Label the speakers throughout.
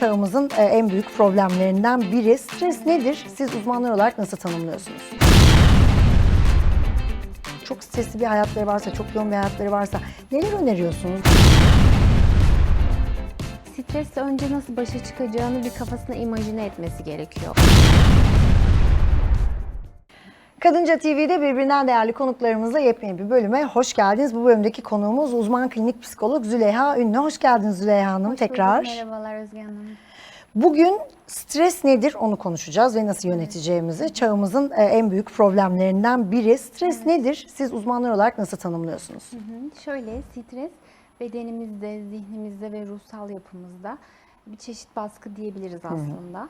Speaker 1: çağımızın e, en büyük problemlerinden biri. Stres nedir? Siz uzmanlar olarak nasıl tanımlıyorsunuz? Çok stresli bir hayatları varsa, çok yoğun bir hayatları varsa neler öneriyorsunuz?
Speaker 2: Stresle önce nasıl başa çıkacağını bir kafasına imajine etmesi gerekiyor.
Speaker 1: Kadınca TV'de birbirinden değerli konuklarımızla yepyeni bir bölüme hoş geldiniz. Bu bölümdeki konuğumuz uzman klinik psikolog Züleyha Ünlü. Hoş geldiniz Züleyha Hanım
Speaker 2: Hoş
Speaker 1: tekrar.
Speaker 2: bulduk, Merhabalar Özge Hanım.
Speaker 1: Bugün stres nedir onu konuşacağız ve nasıl yöneteceğimizi. Çağımızın e, en büyük problemlerinden biri. Stres nedir? Siz uzmanlar olarak nasıl tanımlıyorsunuz?
Speaker 2: Hı hı. Şöyle stres bedenimizde, zihnimizde ve ruhsal yapımızda bir çeşit baskı diyebiliriz aslında.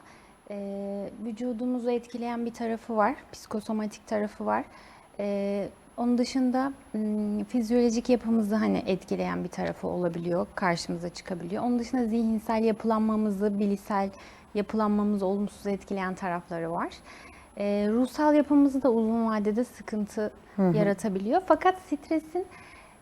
Speaker 2: Ee, vücudumuzu etkileyen bir tarafı var, psikosomatik tarafı var. Ee, onun dışında m, fizyolojik yapımızı hani etkileyen bir tarafı olabiliyor, karşımıza çıkabiliyor. Onun dışında zihinsel yapılanmamızı, bilişsel yapılanmamızı olumsuz etkileyen tarafları var. Ee, ruhsal yapımızı da uzun vadede sıkıntı yaratabiliyor. Fakat stresin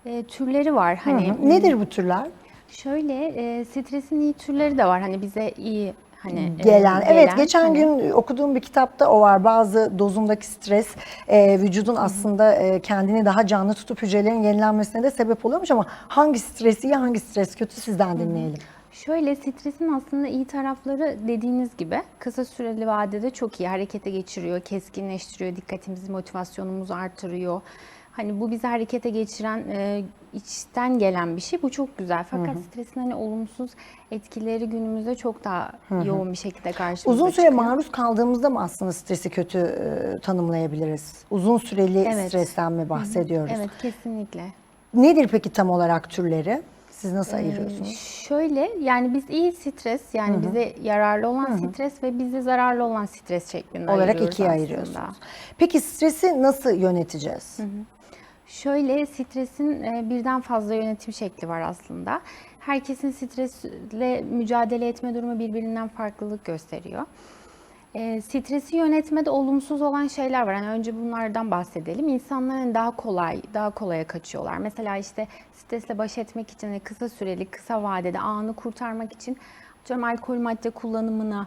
Speaker 2: e, türleri var. Hani
Speaker 1: Hı hı. Nedir bu türler?
Speaker 2: Şöyle e, stresin iyi türleri de var. Hani bize iyi hani e,
Speaker 1: Gelen. Evet geçen
Speaker 2: hani-
Speaker 1: gün okuduğum bir kitapta o var. Bazı dozundaki stres e, vücudun aslında e, kendini daha canlı tutup hücrelerin yenilenmesine de sebep oluyormuş ama hangi stres iyi hangi stres kötü sizden dinleyelim.
Speaker 2: Şöyle stresin aslında iyi tarafları dediğiniz gibi kısa süreli vadede çok iyi harekete geçiriyor, keskinleştiriyor, dikkatimizi, motivasyonumuzu artırıyor. Hani bu bizi harekete geçiren, e, içten gelen bir şey. Bu çok güzel. Fakat stresin hani olumsuz etkileri günümüzde çok daha yoğun bir şekilde karşımıza
Speaker 1: Uzun süre
Speaker 2: çıkıyor.
Speaker 1: maruz kaldığımızda mı aslında stresi kötü e, tanımlayabiliriz? Uzun süreli
Speaker 2: Evet.
Speaker 1: stresten mi bahsediyoruz?
Speaker 2: Evet, kesinlikle.
Speaker 1: Nedir peki tam olarak türleri? Siz nasıl
Speaker 2: Ee,
Speaker 1: ayırıyorsunuz?
Speaker 2: Şöyle yani biz iyi stres yani bize yararlı olan stres ve bize zararlı olan stres şeklinde
Speaker 1: Olarak
Speaker 2: ayırıyoruz
Speaker 1: ikiye
Speaker 2: aslında.
Speaker 1: ayırıyorsunuz. Peki stresi nasıl yöneteceğiz?
Speaker 2: Şöyle stresin e, birden fazla yönetim şekli var aslında. Herkesin stresle mücadele etme durumu birbirinden farklılık gösteriyor. E, stresi yönetmede olumsuz olan şeyler var. Yani önce bunlardan bahsedelim. İnsanlar hani daha kolay, daha kolaya kaçıyorlar. Mesela işte stresle baş etmek için hani kısa süreli, kısa vadede anı kurtarmak için atıyorum alkol madde kullanımına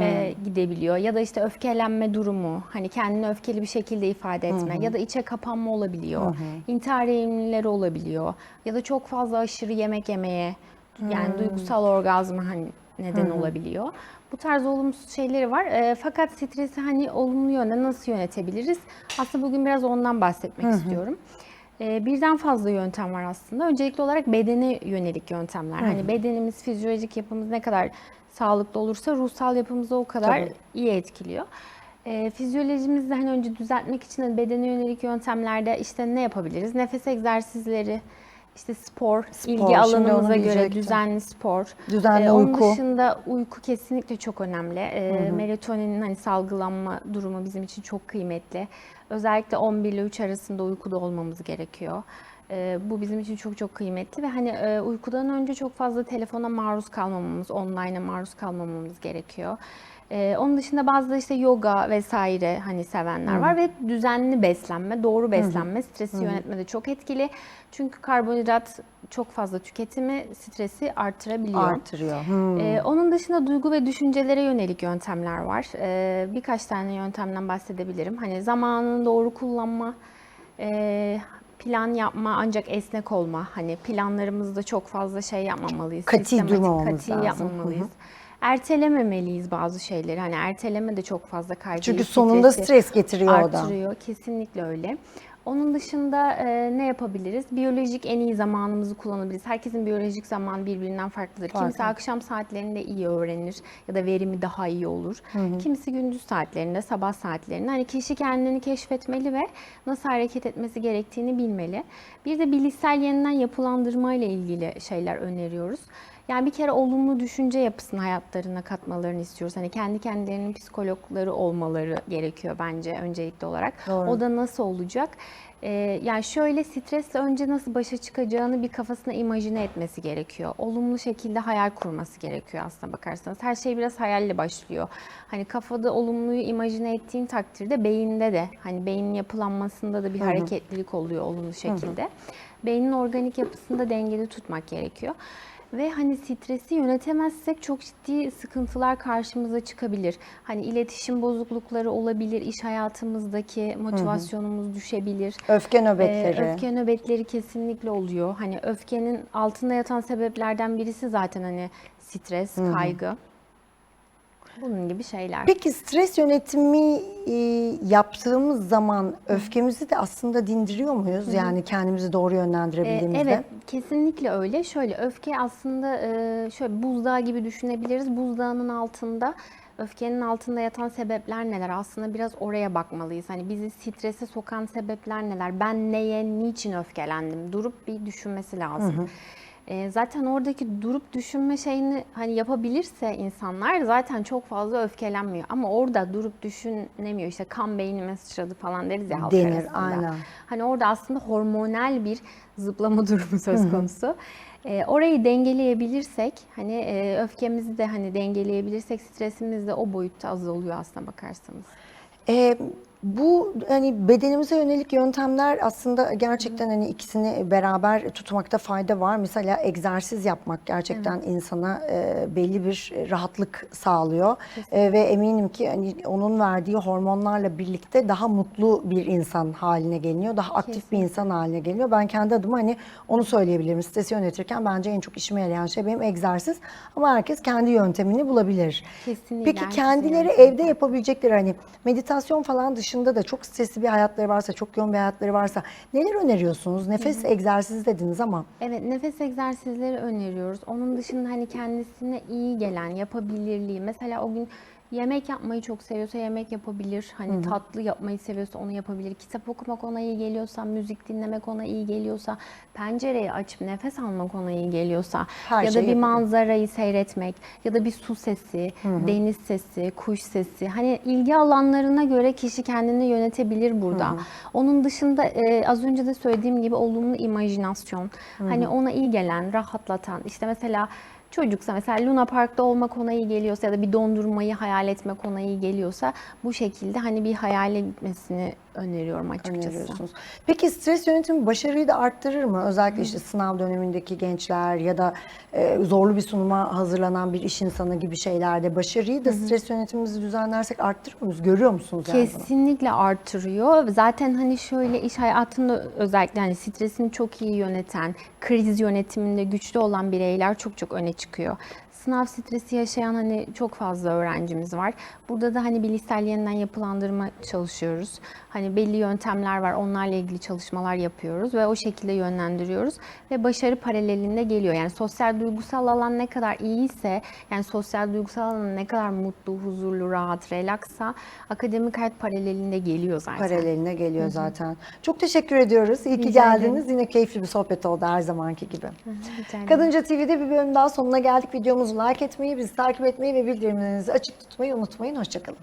Speaker 2: e, gidebiliyor. Ya da işte öfkelenme durumu, hani kendini öfkeli bir şekilde ifade etme ya da içe kapanma olabiliyor. İntihar eğilimleri olabiliyor. Ya da çok fazla aşırı yemek yemeye yani duygusal orgazma hani neden olabiliyor. Bu tarz olumsuz şeyleri var. E, fakat stresi hani olumlu yönde nasıl yönetebiliriz? Aslında bugün biraz ondan bahsetmek istiyorum. E, birden fazla yöntem var aslında. Öncelikli olarak bedene yönelik yöntemler. Hani bedenimiz, fizyolojik yapımız ne kadar sağlıklı olursa ruhsal yapımızı o kadar
Speaker 1: Tabii.
Speaker 2: iyi etkiliyor. E, fizyolojimizi hani önce düzeltmek için de bedene yönelik yöntemlerde işte ne yapabiliriz? Nefes egzersizleri, işte spor,
Speaker 1: Spor,
Speaker 2: ilgi alanımıza göre
Speaker 1: diyecektim.
Speaker 2: düzenli spor.
Speaker 1: Düzenli
Speaker 2: Ee, Onun
Speaker 1: uyku.
Speaker 2: dışında uyku kesinlikle çok önemli. Ee, Melatoninin hani salgılanma durumu bizim için çok kıymetli. Özellikle 11 ile 3 arasında uykuda olmamız gerekiyor. Ee, bu bizim için çok çok kıymetli ve hani e, uykudan önce çok fazla telefona maruz kalmamamız, online'a maruz kalmamamız gerekiyor. Ee, onun dışında bazı da işte yoga vesaire hani sevenler var ve düzenli beslenme, doğru beslenme stresi yönetmede çok etkili. Çünkü karbonhidrat çok fazla tüketimi stresi artırabiliyor.
Speaker 1: Artırıyor. Hmm.
Speaker 2: Ee, onun dışında duygu ve düşüncelere yönelik yöntemler var. Ee, birkaç tane yöntemden bahsedebilirim. Hani zamanını doğru kullanma, e, plan yapma ancak esnek olma. Hani planlarımızda çok fazla şey yapmamalıyız.
Speaker 1: Kati durmamamız
Speaker 2: kati
Speaker 1: lazım.
Speaker 2: yapmamalıyız. Ertelememeliyiz bazı şeyleri. Hani erteleme de çok fazla kaygıyı,
Speaker 1: Çünkü sonunda stres getiriyor o da.
Speaker 2: artırıyor. Kesinlikle öyle. Onun dışında e, ne yapabiliriz? Biyolojik en iyi zamanımızı kullanabiliriz. Herkesin biyolojik zamanı birbirinden farklıdır. Kimisi
Speaker 1: Farklı.
Speaker 2: akşam saatlerinde iyi öğrenir ya da verimi daha iyi olur. Kimisi gündüz saatlerinde, sabah saatlerinde. Hani kişi kendini keşfetmeli ve nasıl hareket etmesi gerektiğini bilmeli. Bir de bilişsel yeniden yapılandırma ile ilgili şeyler öneriyoruz. Yani bir kere olumlu düşünce yapısını hayatlarına katmalarını istiyoruz. Hani kendi kendilerinin psikologları olmaları gerekiyor bence öncelikli olarak.
Speaker 1: Doğru.
Speaker 2: O da nasıl olacak? Ee, yani şöyle stresle önce nasıl başa çıkacağını bir kafasına imajine etmesi gerekiyor. Olumlu şekilde hayal kurması gerekiyor aslına bakarsanız. Her şey biraz hayalle başlıyor. Hani kafada olumluyu imajine ettiğin takdirde beyinde de hani beynin yapılanmasında da bir hareketlilik oluyor olumlu şekilde. Beynin organik yapısını da dengeli tutmak gerekiyor. Ve hani stresi yönetemezsek çok ciddi sıkıntılar karşımıza çıkabilir. Hani iletişim bozuklukları olabilir, iş hayatımızdaki motivasyonumuz düşebilir.
Speaker 1: Öfke nöbetleri.
Speaker 2: Ee, öfke nöbetleri kesinlikle oluyor. Hani öfkenin altında yatan sebeplerden birisi zaten hani stres, kaygı. Bunun gibi şeyler.
Speaker 1: Peki stres yönetimi e, yaptığımız zaman öfkemizi de aslında dindiriyor muyuz? Yani kendimizi doğru yönlendirebildiğimizde.
Speaker 2: Evet, kesinlikle öyle. Şöyle öfke aslında e, şöyle buzdağı gibi düşünebiliriz. Buzdağının altında öfkenin altında yatan sebepler neler? Aslında biraz oraya bakmalıyız. Hani bizi strese sokan sebepler neler? Ben neye, niçin öfkelendim? Durup bir düşünmesi lazım. E, zaten oradaki durup düşünme şeyini hani yapabilirse insanlar zaten çok fazla öfkelenmiyor. Ama orada durup düşünemiyor. İşte kan beynime sıçradı falan deriz ya halk
Speaker 1: Denir,
Speaker 2: arasında.
Speaker 1: aynen.
Speaker 2: Hani orada aslında hormonal bir zıplama durumu söz konusu. Ee, orayı dengeleyebilirsek, hani e, öfkemizi de hani dengeleyebilirsek stresimiz de o boyutta azalıyor aslına bakarsanız.
Speaker 1: E, bu hani bedenimize yönelik yöntemler aslında gerçekten hani ikisini beraber tutmakta fayda var. Mesela egzersiz yapmak gerçekten insana e, belli bir rahatlık sağlıyor E, ve eminim ki hani onun verdiği hormonlarla birlikte daha mutlu bir insan haline geliyor, daha aktif bir insan haline geliyor. Ben kendi adıma hani onu söyleyebilirim. Stresi yönetirken bence en çok işime yarayan şey benim egzersiz ama herkes kendi yöntemini bulabilir.
Speaker 2: Kesinlikle
Speaker 1: Peki kendileri
Speaker 2: yöntemi
Speaker 1: evde yapabilecekleri hani meditasyon falan dışında da çok stresli bir hayatları varsa, çok yoğun bir hayatları varsa neler öneriyorsunuz? Nefes egzersizi dediniz ama
Speaker 2: Evet, nefes egzersizleri öneriyoruz. Onun dışında hani kendisine iyi gelen, yapabilirliği. Mesela o gün yemek yapmayı çok seviyorsa yemek yapabilir. Hani tatlı yapmayı seviyorsa onu yapabilir. Kitap okumak ona iyi geliyorsa, müzik dinlemek ona iyi geliyorsa, pencereyi açıp nefes almak ona iyi geliyorsa
Speaker 1: Her
Speaker 2: ya da bir
Speaker 1: yapabilir.
Speaker 2: manzarayı seyretmek ya da bir su sesi, deniz sesi, kuş sesi. Hani ilgi alanlarına göre kişi kendini yönetebilir burada. Onun dışında e, az önce de söylediğim gibi olumlu imajinasyon. Hani ona iyi gelen, rahatlatan. işte mesela çocuksa mesela Luna Park'ta olmak ona iyi geliyorsa ya da bir dondurmayı hayal etmek ona iyi geliyorsa bu şekilde hani bir hayale gitmesini öneriyorum açıkçası.
Speaker 1: Peki stres yönetimi başarıyı da arttırır mı? Özellikle işte sınav dönemindeki gençler ya da e, zorlu bir sunuma hazırlanan bir iş insanı gibi şeylerde başarıyı da stres yönetimimizi düzenlersek arttırır mıyız? Görüyor musunuz yani?
Speaker 2: Kesinlikle artırıyor. Zaten hani şöyle iş hayatında özellikle hani stresini çok iyi yöneten, kriz yönetiminde güçlü olan bireyler çok çok öne çıkıyor. Sınav stresi yaşayan hani çok fazla öğrencimiz var. Burada da hani bilişsel yeniden yapılandırma çalışıyoruz. Hani belli yöntemler var. Onlarla ilgili çalışmalar yapıyoruz ve o şekilde yönlendiriyoruz ve başarı paralelinde geliyor. Yani sosyal duygusal alan ne kadar iyiyse, yani sosyal duygusal alan ne kadar mutlu, huzurlu, rahat, relaxsa akademik hayat paralelinde geliyor zaten.
Speaker 1: Paraleline geliyor zaten. Çok teşekkür ediyoruz. İyi ki
Speaker 2: Rica
Speaker 1: geldiniz. Yine keyifli bir sohbet oldu her zamanki gibi.
Speaker 2: Ederim.
Speaker 1: Kadınca TV'de bir bölüm daha sonuna geldik. Videomuzu like etmeyi, bizi takip etmeyi ve bildirimlerinizi açık tutmayı unutmayın. Hoşçakalın.